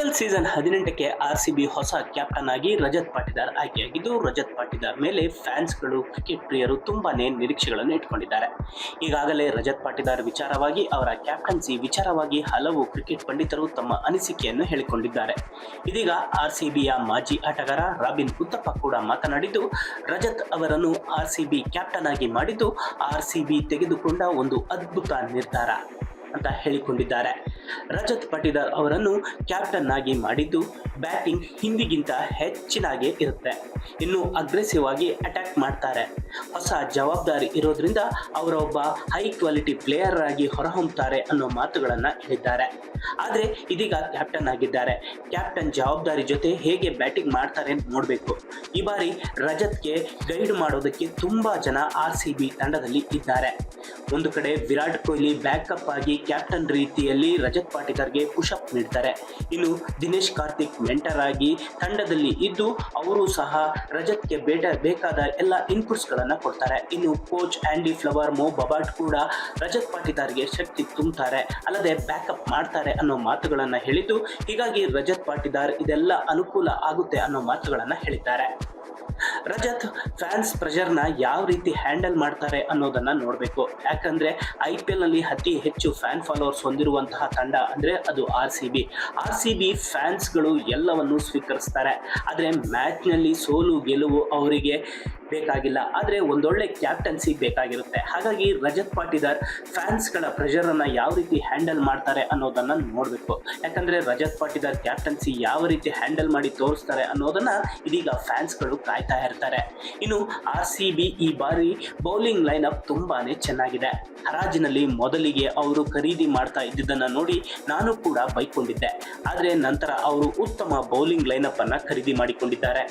IPL season ಹದಿನೆಂಟಕ್ಕೆ R C B ಹೊಸ captain ಆಗಿ ರಜತ್ ಪಾಟಿದಾರ್ ಆಯ್ಕೆಯಾಗಿದ್ದು, ರಜತ್ ಪಾಟಿದಾರ್ ಮೇಲೆ ಫ್ಯಾನ್ಸ್ಗಳು ಕ್ರಿಕೆಟ್ ಪ್ರಿಯರು ತುಂಬಾನೇ ನಿರೀಕ್ಷೆಗಳನ್ನು ಇಟ್ಕೊಂಡಿದ್ದಾರೆ. ಈಗಾಗಲೇ ರಜತ್ ಪಾಟಿದಾರ್ ವಿಚಾರವಾಗಿ ಅವರ ಕ್ಯಾಪ್ಟನ್ಸಿ ವಿಚಾರವಾಗಿ ಹಲವು ಕ್ರಿಕೆಟ್ ಪಂಡಿತರು ತಮ್ಮ ಅನಿಸಿಕೆಯನ್ನು ಹೇಳಿಕೊಂಡಿದ್ದಾರೆ. ಇದೀಗ ಆರ್ ಸಿ ಬಿಯ ಮಾಜಿ ಆಟಗಾರ ರಾಬಿನ್ ಉತ್ತಪ್ಪ ಕೂಡ ಮಾತನಾಡಿದ್ದು, ರಜತ್ ಅವರನ್ನು ಆರ್ ಸಿ ಬಿ ಕ್ಯಾಪ್ಟನ್ ಆಗಿ ಮಾಡಿದ್ದು ಆರ್ ಸಿ ಬಿ ತೆಗೆದುಕೊಂಡ ಒಂದು ಅದ್ಭುತ ನಿರ್ಧಾರ. ಅಂತ ಹೇಳಿಕೊಂಡಿದ್ದಾರೆ. ರಜತ್ ಪಟಿದಾರ್ ಅವರನ್ನು ಕ್ಯಾಪ್ಟನ್ ಆಗಿ ಮಾಡಿದ್ದು ಬ್ಯಾಟಿಂಗ್ ಹಿಂದಿಗಿಂತ ಹೆಚ್ಚಿನಾಗೆ ಇರುತ್ತೆ. ಇನ್ನು ಅಗ್ರೆಸಿವ್ ಆಗಿ ಅಟ್ಯಾಕ್ ಮಾಡ್ತಾರೆ. ಹೊಸ ಜವಾಬ್ದಾರಿ ಇರೋದ್ರಿಂದ ಅವರೊಬ್ಬ ಹೈ ಕ್ವಾಲಿಟಿ ಪ್ಲೇಯರ್ ಆಗಿ ಹೊರಹೊಮ್ಮುತ್ತಾರೆ ಅನ್ನೋ ಮಾತುಗಳನ್ನು ಹೇಳಿದ್ದಾರೆ. ಆದ್ರೆ ಇದೀಗ ಕ್ಯಾಪ್ಟನ್ ಆಗಿದ್ದಾರೆ. ಕ್ಯಾಪ್ಟನ್ ಜವಾಬ್ದಾರಿ ಜೊತೆ ಹೇಗೆ ಬ್ಯಾಟಿಂಗ್ ಮಾಡ್ತಾರೆ ಅಂತ ನೋಡಬೇಕು. ಈ ಬಾರಿ ರಜತ್ಗೆ ಗೈಡ್ ಮಾಡೋದಕ್ಕೆ ತುಂಬಾ ಜನ ಆರ್ ಸಿ ಬಿ ತಂಡದಲ್ಲಿ ಇದ್ದಾರೆ. ಒಂದು ಕಡೆ ವಿರಾಟ್ ಕೊಹ್ಲಿ ಬ್ಯಾಕಪ್ ಆಗಿ ಕ್ಯಾಪ್ಟನ್ ರೀತಿಯಲ್ಲಿ ರಜತ್ ಪಾಟಿದಾರ್ಗೆ ಪುಷಪ್ ನೀಡ್ತಾರೆ. ಇನ್ನು ದಿನೇಶ್ ಕಾರ್ತಿಕ್ ಮೆಂಟರ್ ಆಗಿ ತಂಡದಲ್ಲಿ ಇದ್ದು, ಅವರು ಸಹ ರಜತ್ಗೆ ಬೇಟ, ಬೇಕಾದ ಎಲ್ಲ ಇನ್ಪುಟ್ಸ್ಗಳನ್ನು ಕೊಡ್ತಾರೆ. ಇನ್ನು ಕೋಚ್ ಆಂಡಿ ಫ್ಲವರ್, ಮೋ, ಬಬಾಟ್ ಕೂಡ ರಜತ್ ಪಾಟಿದಾರ್ಗೆ ಶಕ್ತಿ ತುಂಬುತ್ತಾರೆ. ಅಲ್ಲದೆ ಬ್ಯಾಕಪ್ ಮಾಡ್ತಾರೆ ಅನ್ನೋ ಮಾತುಗಳನ್ನು ಹೇಳಿದ್ದು, ಹೀಗಾಗಿ ರಜತ್ ಪಾಟಿದಾರ್ ಇದೆಲ್ಲ ಅನುಕೂಲ ಆಗುತ್ತೆ ಅನ್ನೋ ಮಾತುಗಳನ್ನು ಹೇಳಿದ್ದಾರೆ. ರಜತ್ ಫ್ಯಾನ್ಸ್ ಪ್ರೆಷರ್ನ ಯಾವ ರೀತಿ ಹ್ಯಾಂಡಲ್ ಮಾಡ್ತಾರೆ ಅನ್ನೋದನ್ನ ನೋಡಬೇಕು. ಯಾಕಂದ್ರೆ ಐ ಪಿ ಎಲ್ನಲ್ಲಿ ಅತಿ ಹೆಚ್ಚು ಫ್ಯಾನ್ ಫಾಲೋವರ್ಸ್ ಹೊಂದಿರುವಂತಹ ತಂಡ ಅಂದ್ರೆ ಅದು R C B. R C B ಫ್ಯಾನ್ಸ್ಗಳು ಎಲ್ಲವನ್ನು ಸ್ವೀಕರಿಸ್ತಾರೆ. ಆದರೆ ಮ್ಯಾಚ್ನಲ್ಲಿ ಸೋಲು ಗೆಲುವು ಅವರಿಗೆ ಬೇಕಾಗಿಲ್ಲ. ಆದರೆ ಒಂದೊಳ್ಳೆ ಕ್ಯಾಪ್ಟನ್ಸಿ ಬೇಕಾಗಿರುತ್ತೆ. ಹಾಗಾಗಿ ರಜತ್ ಪಾಟಿದಾರ್ ಫ್ಯಾನ್ಸ್ಗಳ ಪ್ರೆಷರನ್ನು ಯಾವ ರೀತಿ ಹ್ಯಾಂಡಲ್ ಮಾಡ್ತಾರೆ ಅನ್ನೋದನ್ನು ನೋಡಬೇಕು. ಯಾಕಂದರೆ ರಜತ್ ಪಾಟಿದಾರ್ ಕ್ಯಾಪ್ಟನ್ಸಿ ಯಾವ ರೀತಿ ಹ್ಯಾಂಡಲ್ ಮಾಡಿ ತೋರಿಸ್ತಾರೆ ಅನ್ನೋದನ್ನು ಇದೀಗ ಫ್ಯಾನ್ಸ್ಗಳು ಕಾಯ್ತಾ ಇರ್ತಾರೆ. ಇನ್ನು ಆರ್ ಸಿ ಬಿ ಈ ಬಾರಿ ಬೌಲಿಂಗ್ ಲೈನಪ್ ತುಂಬಾ ಚೆನ್ನಾಗಿದೆ. ಹರಾಜಿನಲ್ಲಿ ಮೊದಲಿಗೆ ಅವರು ಖರೀದಿ ಮಾಡ್ತಾ ಇದ್ದಿದ್ದನ್ನು ನೋಡಿ ನಾನು ಕೂಡ ಬೈಕೊಂಡಿದ್ದೆ. ಆದರೆ ನಂತರ ಅವರು ಉತ್ತಮ ಬೌಲಿಂಗ್ ಲೈನಪ್ಪನ್ನು ಖರೀದಿ ಮಾಡಿಕೊಂಡಿದ್ದಾರೆ.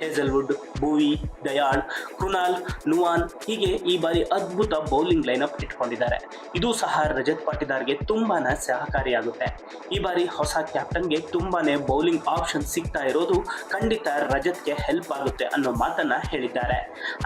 ಹೇಸಲ್ವುಡ್ ಭೂವಿ, ದಯಾಳ್, ಕೃಣಾಲ್, ನುವಾನ್ ಹೀಗೆ ಈ ಬಾರಿ ಅದ್ಭುತ ಬೌಲಿಂಗ್ ಲೈನಪ್ ಇಟ್ಕೊಂಡಿದ್ದಾರೆ. ಇದು ಸಹ ರಜತ್ ಪಾಟಿದಾರ್ಗೆ ತುಂಬಾನೇ ಸಹಕಾರಿಯಾಗುತ್ತೆ. ಈ ಬಾರಿ ಹೊಸ ಕ್ಯಾಪ್ಟನ್ಗೆ ತುಂಬಾನೇ ಬೌಲಿಂಗ್ ಆಪ್ಷನ್ ಸಿಗ್ತಾ ಇರೋದು ಖಂಡಿತ ರಜತ್ಗೆ ಹೆಲ್ಪ್ ಆಗುತ್ತೆ ಅನ್ನೋ ಮಾತನ್ನ ಹೇಳಿದ್ದಾರೆ.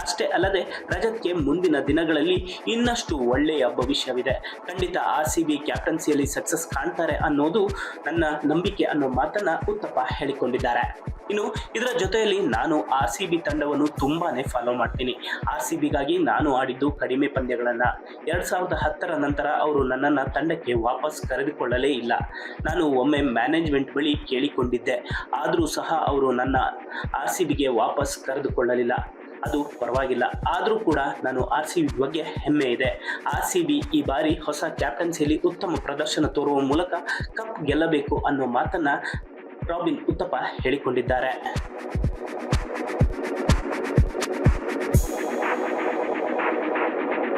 ಅಷ್ಟೇ ಅಲ್ಲದೆ ರಜತ್ಗೆ ಮುಂದಿನ ದಿನಗಳಲ್ಲಿ ಇನ್ನಷ್ಟು ಒಳ್ಳೆಯ ಭವಿಷ್ಯವಿದೆ. ಖಂಡಿತ ಆರ್ ಸಿ ಬಿ ಕ್ಯಾಪ್ಟನ್ಸಿಯಲ್ಲಿ ಸಕ್ಸಸ್ ಕಾಣ್ತಾರೆ ಅನ್ನೋದು ನನ್ನ ನಂಬಿಕೆ ಅನ್ನೋ ಮಾತನ್ನ ಉತ್ತಪ್ಪ ಹೇಳಿಕೊಂಡಿದ್ದಾರೆ. ಇನ್ನು ಇದರ ಜೊತೆಯಲ್ಲಿ ನಾನು ಆರ್ ಸಿ ಬಿ ತಂಡವನ್ನು ತುಂಬಾನೇ ಫಾಲೋ ಮಾಡ್ತೀನಿ. ಆರ್ ಸಿ ಬಿಗಾಗಿ ನಾನು ಆಡಿದ್ದು ಕಡಿಮೆ ಪಂದ್ಯಗಳನ್ನು. ಎರಡ್ ಸಾವಿರದ ಹತ್ತರ ನಂತರ ಅವರು ನನ್ನನ್ನು ತಂಡಕ್ಕೆ ವಾಪಸ್ ಕರೆದುಕೊಳ್ಳಲೇ ಇಲ್ಲ. ನಾನು ಒಮ್ಮೆ ಮ್ಯಾನೇಜ್ಮೆಂಟ್ ಬಳಿ ಕೇಳಿಕೊಂಡಿದ್ದೆ. ಆದರೂ ಸಹ ಅವರು ನನ್ನ ಆರ್ ಸಿ ಬಿಗೆ ವಾಪಸ್ ಕರೆದುಕೊಳ್ಳಲಿಲ್ಲ. ಅದು ಪರವಾಗಿಲ್ಲ. ಆದರೂ ಕೂಡ ನಾನು ಆರ್ ಸಿ ಬಿ ಬಗ್ಗೆ ಹೆಮ್ಮೆ ಇದೆ. ಆರ್ ಸಿ ಬಿ ಈ ಬಾರಿ ಹೊಸ ಕ್ಯಾಪ್ಟನ್ಸಿಯಲ್ಲಿ ಉತ್ತಮ ಪ್ರದರ್ಶನ ತೋರುವ ಮೂಲಕ ಕಪ್ ಗೆಲ್ಲಬೇಕು ಅನ್ನೋ ಮಾತನ್ನ ರಾಬಿನ್ ಉತ್ತಪ್ಪ ಹೇಳಿಕೊಂಡಿದ್ದಾರೆ.